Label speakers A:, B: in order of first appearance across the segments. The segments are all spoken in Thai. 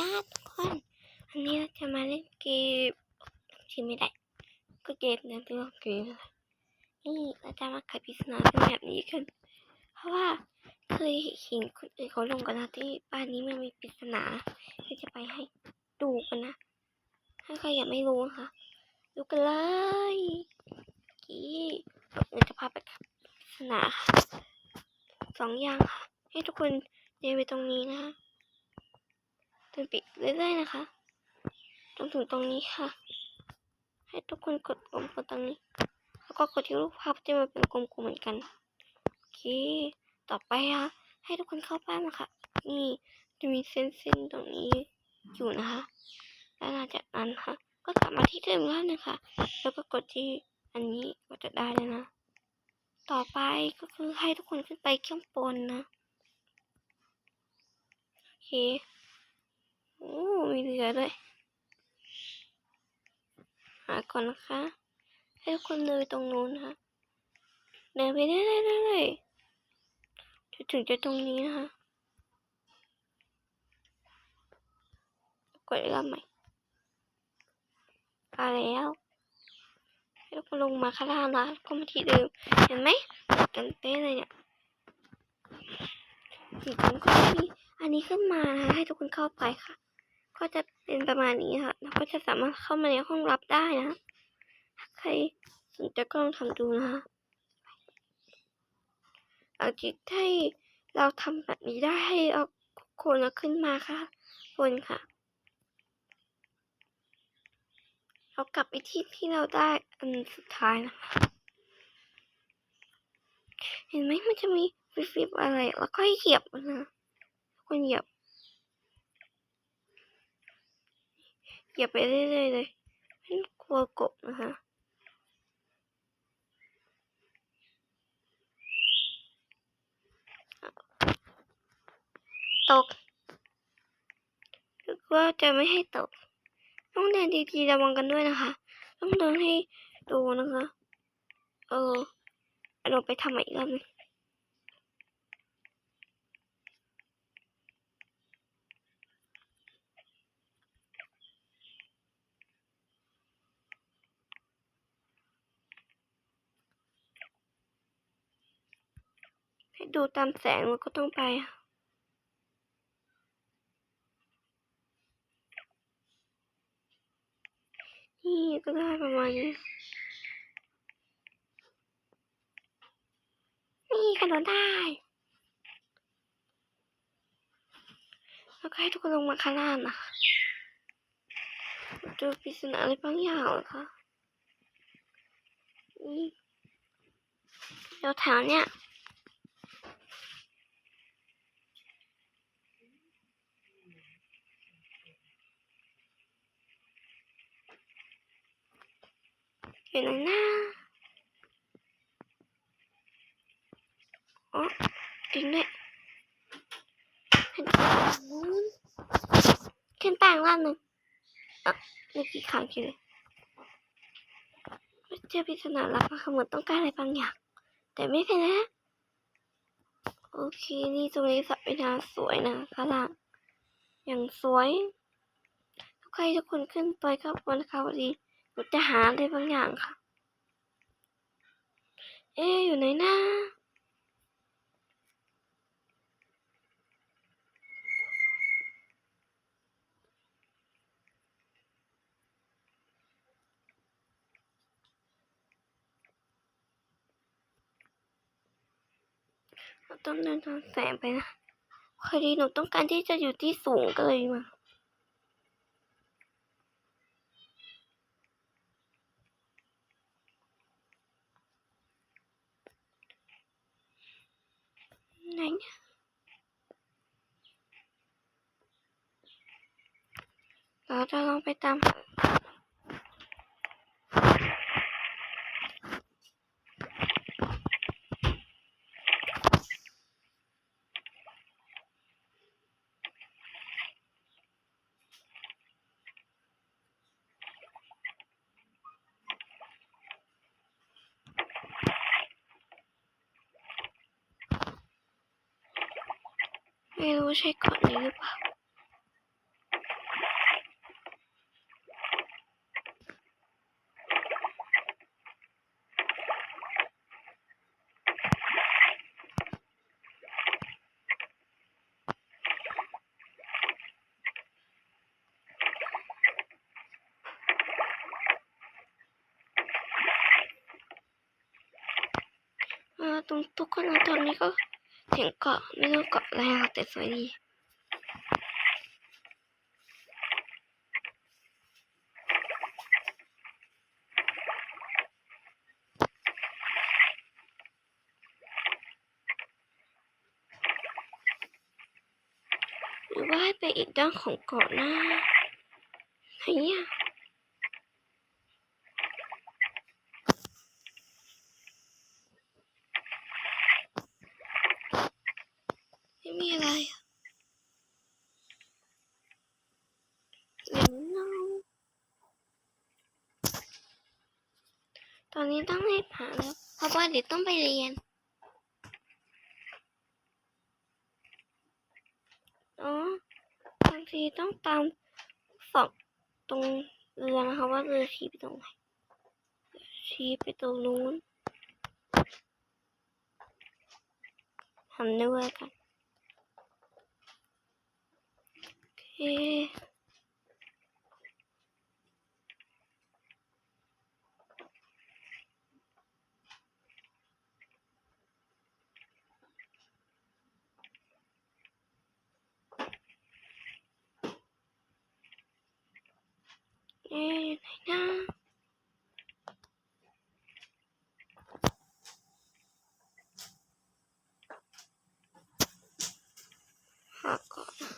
A: จ้าทุกคนวันนี้เราจะมาเล่นเกมชื่อไม่ได้ ก็เกมนั้นที่เราเกมนี่เราจะมาไขปริศนาเป็นแบบนี้กัน เพราะว่าเคยเห็นคนอื่นเขาลงกันนะที่บ้านนี้มันมีปริศนาที่จะไปให้ดูกันนะ ถ้าใครยังไม่รู้นะคะดูกันเลยกี้เราจะพาไปไขปริศนาค่ะสองอย่างค่ะ ให้ทุกคนเดินไปตรงนี้นะคะ นไปเรื่อยๆนะคะจนถึงตรงนี้ค่ะ ให้ทุกคนกดปุ่มกดตรงนี้ แล้วก็กดที่รูปภาพที่มันเป็นกลมๆเหมือนกันโอเคต่อไปค่ะให้ทุกคนเข้าบ้านนะคะนี่จะมีเส้นๆตรงนี้อยู่นะคะแล้วหลังจากนั้นค่ะ ก็กลับมาที่เดิมแล้วนะคะ แล้วก็กดที่อันนี้ก็จะได้แล้วนะ ต่อไปก็คือให้ทุกคนขึ้นไปข้างบนนะโอเค โอ้มีเรือด้วยหาก่อนนะคะ ให้ทุกคนเดินไปตรงนู้นนะคะเดินไปเรื่อยๆจนถึงจะตรงนี้นะคะกดอีกรอบใหม่มาแล้วให้ทุกคนลงมาข้างล่างนะก็มาที่เดิมเห็นไหมเหมือนกันเป๊ะเลยเนี่ยถึงผมก็มีอันนี้ขึ้นมานะให้ทุกคนเข้าไปค่ะ ก็จะเป็นประมาณนี้ค่ะแล้วก็จะสามารถเข้ามาในห้องรับได้นะถ้าใครสนใจก็ลองทำดูนะคะหลังจากที่เราทำแบบนี้ได้ให้เอาโคนเราขึ้นมาค่ะบนค่ะ เรากลับไปที่ที่เราได้อันสุดท้ายนะคะ เห็นไหมมันจะมีฟิบอะไร แล้วก็ให้เหยียบนะคนเหยียบ เหยียบไปเรื่อยๆเลยไม่กลัวกบนะคะตกนึกว่าจะไม่ให้ตก ต้องเดินดีๆระวังกันด้วยนะคะ ต้องเดินให้ดูนะคะ เออเราไปทำอีกรอบนึง ให้ดูตามแสงมันก็ต้องไปนี่ก็ได้ประมาณนี้ นี่กระโดดได้ แล้วก็ให้ทุกคนลงมาข้างล่างนะคะเจอปริศนาอะไรบางอย่างเหรอคะนี่เดี๋ยวแถวเนี้ย อยู่ไหนนะอ๋อจริงด้วยขึ้นไปนู้นขึ้นไปอีกรอบหนึ่งอะเมื่อกี้ค้างอยู่เลยเจอปริศนาลับนะคะเหมือต้องการอะไรบางอย่าง แต่ไม่เป็นไรนะโอเค นี่ตรงนี้สระว่ายน้ำสวยนะข้างล่างอย่างสวยทุกใครทุกคนขึ้นไปครับบนเขาดี หนูจะหาอะไรบางอย่างค่ะ เอ๊อยู่ไหนนะเราต้องเดินทางแสงไปนะพอดีหนูต้องการที่จะอยู่ที่สูงก็เลยมา ไหนเนี่ย ไม่รู้ใช่ก่นนี้หรือเปล่าตรงตุ๊กตาตัวนี้ก็ ถึงเกาะไม่รู้เกาะอะไรหรอกแต่สวยดีหรือว่าให้ไปอีกด้านของเกาะนะไหนเนี่ยไม่มีอะไรอะเดี๋ยวนะ ตอนนี้ต้องรีบหานแล้วเพราะว่าเดี๋ยวต้องไปเรียน อ๋อบางทีต้องตามสอบตรงเรือนะคะว่าเรือชี้ไปตรงไหนชี้ไปตรงนู้นทำด้วยกันโอเค เอ๊ะอยู่ไหนนะหาก่อนนะ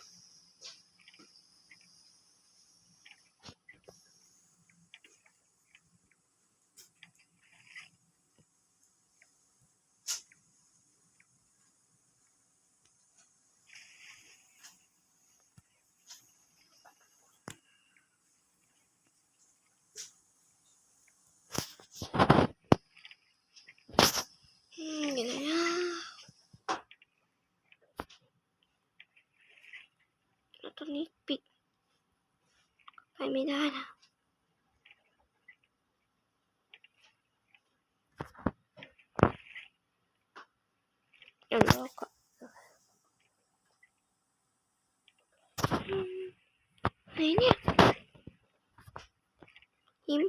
A: อืมอยู่ไหนนะแล้วตอนนี้ปิด ไม่ได้นะเดี๋ยวรอก่อนอืมไหนเนี่ยยิ้ม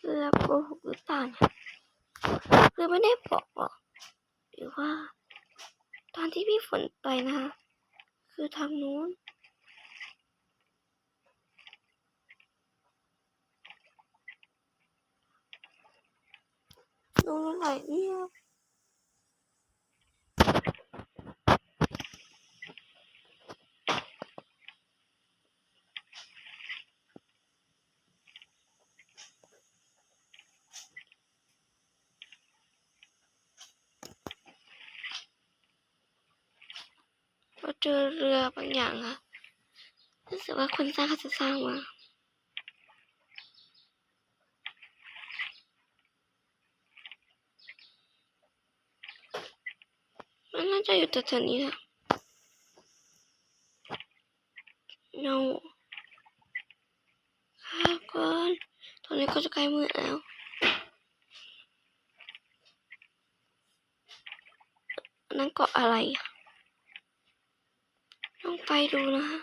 A: เรือโกหกหรือเปล่าเนี่ยเรือไม่ได้บอกหรอกหรือว่า ตอนที่พี่ฝนไปนะ คือทางนู้น ตรงไหนเนี่ย เจอเรือบางอย่างค่ะรู้สึกว่าคนสร้างเขาจะสร้างมามันน่าจะอยู่แถวๆนี้แหละเงาค่ะก่อนตอนนี้ก็จะใกล้มืดแล้วนั่นเกาะอะไรอะ ไปดูนะฮะ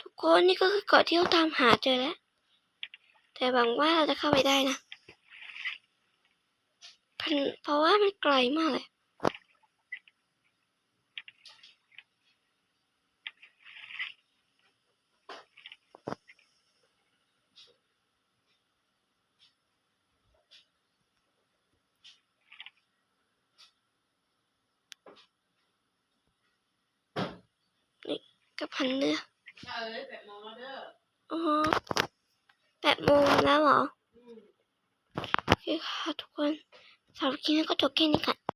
A: ทุกคนนี่ก็คือเกาะที่เราตามหาเจอแล้ว แต่หวังว่าเราจะเข้าไปได้นะเพราะว่ามันไกลมากเลย นี่ กับพันเรือ
B: เอ้ยแปดโมงแล้วเด้อ
A: อ๋อแปดโมงแล้วเหรอ
B: อืม
A: โอเคค่ะทุกคนสำหรับคลิปนี้ก็จบแค่นี้ค่ะ